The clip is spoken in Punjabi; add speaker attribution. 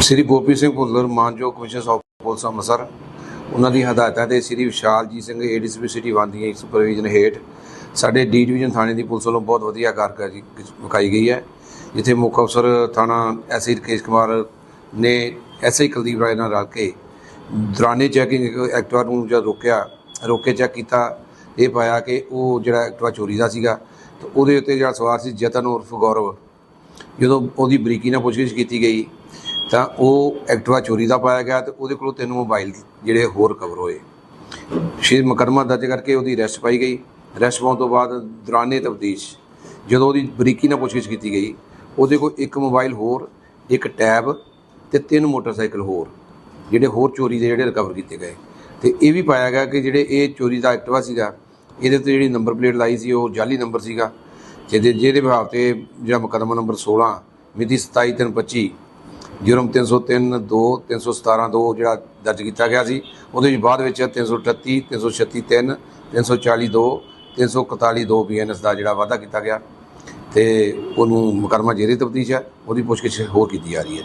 Speaker 1: ਸ੍ਰੀ ਗੋਪੀ ਸਿੰਘ ਭੁੱਲਰ ਮਾਨਯੋਗ ਕਮਿਸ਼ਨਰ ਆਫ ਪੁਲਿਸ ਅੰਮ੍ਰਿਤਸਰ, ਉਹਨਾਂ ਦੀ ਹਦਾਇਤਾਂ ਤੇ ਸ੍ਰੀ ਵਿਸ਼ਾਲਜੀਤ ਸਿੰਘ ਏਡੀਸੀਪੀ ਸਿਟੀ ਵਾਂਦੀਆਂ ਸੁਪਰਵਿਜ਼ਨ ਹੇਠ ਸਾਡੇ ਡੀ ਡਿਵੀਜ਼ਨ ਥਾਣੇ ਦੀ ਪੁਲਿਸ ਵੱਲੋਂ ਬਹੁਤ ਵਧੀਆ ਕਾਰਗੁਜ਼ਾਰੀ ਵਿਖਾਈ ਗਈ ਹੈ। ਜਿੱਥੇ ਮੁੱਖ ਅਫਸਰ ਥਾਣਾ ਐਸਆਈ ਰਕੇਸ਼ ਕੁਮਾਰ ਨੇ ਐਸਆਈ ਕੁਲਦੀਪ ਰਾਏ ਨਾਲ ਰਲ ਕੇ ਦੌਰਾਨੇ ਚੈਕਿੰਗ ਐਕਟਿਵਾ ਨੂੰ ਜਦ ਰੋਕਿਆ, ਰੋਕੇ ਚੈੱਕ ਕੀਤਾ, ਇਹ ਪਾਇਆ ਕਿ ਉਹ ਜਿਹੜਾ ਐਕਟਿਵਾ ਚੋਰੀ ਦਾ ਸੀਗਾ, ਤੇ ਉਹਦੇ ਉੱਤੇ ਜਿਹੜਾ ਸਵਾਰ ਸੀ ਜਤਨ ਉਰਫ ਗੌਰਵ, ਜਦੋਂ ਉਹਦੀ ਬਰੀਕੀ ਨਾਲ ਪੁੱਛਗਿੱਛ ਕੀਤੀ ਗਈ ਤਾਂ ਉਹ ਐਕਟਿਵਾ ਚੋਰੀ ਦਾ ਪਾਇਆ ਗਿਆ ਤੇ ਉਹਦੇ ਕੋਲੋਂ ਤਿੰਨ ਮੋਬਾਈਲ ਜਿਹੜੇ ਹੋਰ ਰਿਕਵਰ ਹੋਏ। ਸ਼੍ਰੀ ਮੁਕੱਦਮਾ ਦਰਜ ਕਰਕੇ ਉਹਦੀ ਅਰੈਸਟ ਪਾਈ ਗਈ। ਅਰੈਸਟ ਪਾਉਣ ਤੋਂ ਬਾਅਦ ਦੌਰਾਨੇ ਤਬਦੀਸ਼ ਜਦੋਂ ਉਹਦੀ ਬਰੀਕੀ ਨਾਲ ਪੁੱਛਗਿੱਛ ਕੀਤੀ ਗਈ, ਉਹਦੇ ਕੋਲ ਇੱਕ ਮੋਬਾਈਲ ਹੋਰ, ਇੱਕ ਟੈਬ ਤੇ ਤਿੰਨ ਮੋਟਰਸਾਈਕਲ ਹੋਰ, ਜਿਹੜੇ ਹੋਰ ਚੋਰੀ ਦੇ ਜਿਹੜੇ ਰਿਕਵਰ ਕੀਤੇ ਗਏ। ਤੇ ਇਹ ਵੀ ਪਾਇਆ ਗਿਆ ਕਿ ਜਿਹੜੇ ਇਹ ਚੋਰੀ ਦਾ ਐਕਟਿਵਾ ਸੀਗਾ, ਇਹਦੇ ਤੇ ਜਿਹੜੀ ਨੰਬਰ ਪਲੇਟ ਲਾਈ ਸੀ, ਉਹ ਜਾਲੀ ਨੰਬਰ ਸੀਗਾ, ਜਿਹਦੇ ਜਿਹਦੇ ਵਿਭਾਗ ਤੇ ਜਿਹੜਾ ਮੁਕੱਦਮਾ ਨੰਬਰ 16 ਮਿਤੀ 27325 ਜੁਰਮ 303 2 317 2 ਜਿਹੜਾ ਦਰਜ ਕੀਤਾ ਗਿਆ ਸੀ, ਉਹਦੇ ਵਿੱਚ ਬਾਅਦ ਵਿੱਚ 338 336 3 340 2 341 2 ਬੀਐਨਐਸ ਦਾ ਜਿਹੜਾ ਵਾਅਦਾ ਕੀਤਾ ਗਿਆ ਤੇ ਉਹਨੂੰ ਮੁਕੱਦਮਾ ਜੇਰੇ ਤਫਤੀਸ਼ ਹੈ, ਉਹਦੀ ਪੁੱਛਗਿੱਛ ਹੋਰ ਕੀਤੀ ਜਾ ਰਹੀ ਹੈ